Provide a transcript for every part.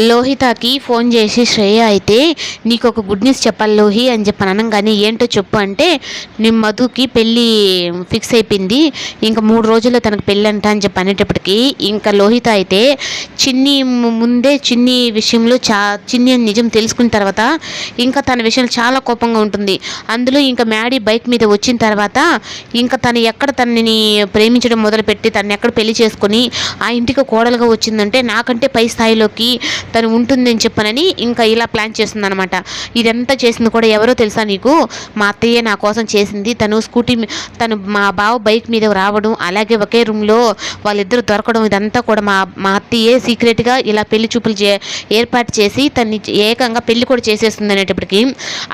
లోహితకి phone చేసి శ్రేయ అయితే నీకు ఒక గుడ్ న్యూస్ చెప్పాలి లోహి అని చెప్పి అనగానే ఏంటో చెప్పు అంటే నేను మధుకి పెళ్ళి ఫిక్స్ అయిపోయింది. ఇంకా మూడు రోజుల్లో తనకు పెళ్ళి అంట అని చెప్పి అనేటప్పటికీ ఇంకా లోహిత అయితే చిన్ని ముందే చిన్ని విషయంలో చా చిన్ని అని నిజం తెలుసుకున్న తర్వాత ఇంకా తన విషయంలో చాలా కోపంగా ఉంటుంది. అందులో ఇంకా మ్యాడీ బైక్ మీద వచ్చిన తర్వాత ఇంకా తను ఎక్కడ తనని ప్రేమించడం మొదలుపెట్టి తను ఎక్కడ పెళ్ళి చేసుకొని ఆ ఇంటికి కోడలుగా వచ్చిందంటే నాకంటే పై స్థాయిలోకి తను ఉంటుందని చెప్పనని ఇంకా ఇలా ప్లాన్ చేస్తుంది అనమాట ఇదంతా చేసింది కూడా ఎవరో తెలుసా నీకు? మా అత్తయ్య నా కోసం చేసింది. తను స్కూటీ తను మా బావ బైక్ మీద రావడం అలాగే ఒకే రూమ్లో వాళ్ళిద్దరు దొరకడం ఇదంతా కూడా మా మా అత్తయ్యే సీక్రెట్గా ఇలా పెళ్ళి చూపులు చే ఏర్పాటు చేసి తన్ని ఏకంగా పెళ్ళి కూడా చేసేస్తుంది అనేటప్పటికి.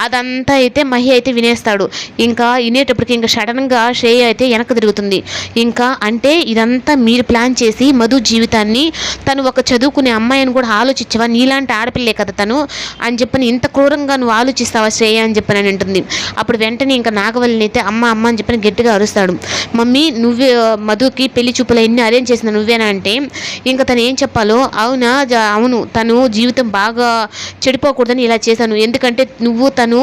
అదంతా అయితే మహి అయితే వినేస్తాడు. ఇంకా వినేటప్పటికి ఇంకా సడన్గా శ్రేయ అయితే వెనక్కి తిరుగుతుంది. ఇంకా అంటే ఇదంతా మీరు ప్లాన్ చేసి మధు జీవితాన్ని తను ఒక చదువుకునే అమ్మాయిని కూడా వచ్చావా? నీలాంటి ఆడపిల్లే కదా తను. అని చెప్పని ఇంత క్రూరంగా నువ్వు ఆలోచిస్తావా శ్రేయ అని చెప్పని అని అంటుంది. అప్పుడు వెంటనే ఇంకా నాగవల్లిని అయితే అమ్మ అమ్మ అని చెప్పని గట్టిగా అరుస్తాడు. మమ్మీ నువ్వే మధుకి పెళ్ళి చూపులు ఎన్ని అరేంజ్ చేసిన నువ్వేనా అంటే ఇంకా తను ఏం చెప్పాలో అవునా అవును తను జీవితం బాగా చెడిపోకూడదని ఇలా చేశాను. ఎందుకంటే నువ్వు తను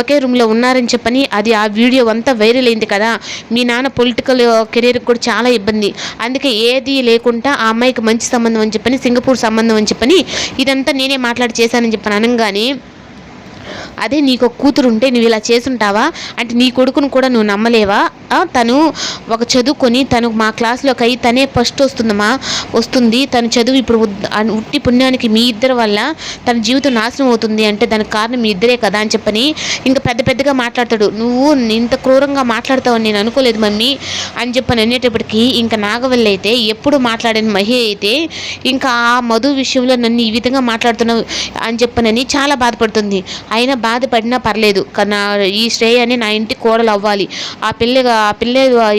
ఒకే రూమ్లో ఉన్నారని చెప్పని అది ఆ వీడియో అంతా వైరల్ అయింది కదా. మీ నాన్న పొలిటికల్ కెరీర్కి కూడా చాలా ఇబ్బంది. అందుకే ఏది లేకుండా ఆ అమ్మాయికి మంచి సంబంధం అని చెప్పని సింగపూర్ సంబంధం అని చెప్పని ఇదంతా నేనే మాట్లాడి చేశానని చెప్పి అనగానే అదే నీకు ఒక కూతురు ఉంటే నువ్వు ఇలా చేసుంటావా అంటే నీ కొడుకును కూడా నువ్వు నమ్మలేవా? తను ఒక చదువుకొని తను మా క్లాస్లోకి అయ్యి తనే ఫస్ట్ వస్తుందమ్మా వస్తుంది. తను చదువు ఇప్పుడు ఉట్టి పుణ్యానికి మీ ఇద్దరి వల్ల తన జీవితం నాశనం అవుతుంది అంటే దానికి కారణం మీ ఇద్దరే కదా అని చెప్పని ఇంకా పెద్ద పెద్దగా మాట్లాడతాడు. నువ్వు ఇంత క్రూరంగా మాట్లాడతావని నేను అనుకోలేదు మమ్మీ అని చెప్పని అనేటప్పటికీ ఇంకా నాగవల్లి అయితే ఎప్పుడు మాట్లాడిన మహి అయితే ఇంకా ఆ మధు విషయంలో నన్ను ఈ విధంగా మాట్లాడుతున్నావు అని చెప్పనని చాలా బాధపడుతుంది. అయినా బాధపడినా పర్లేదు. నా ఈ శ్రేయని నా ఇంటి కోడలు అవ్వాలి. ఆ పిల్లగా ఆ పిల్ల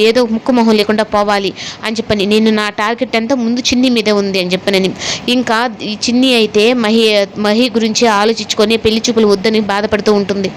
ఏదో ముక్కు మొహం లేకుండా పోవాలి అని చెప్పని నేను నా టార్గెట్ అంతా ముందు చిన్ని మీదే ఉంది అని చెప్పనని ఇంకా ఈ చిన్ని అయితే మహి మహి గురించి ఆలోచించుకొని పెళ్ళి చూపులు వద్దని బాధపడుతూ ఉంటుంది.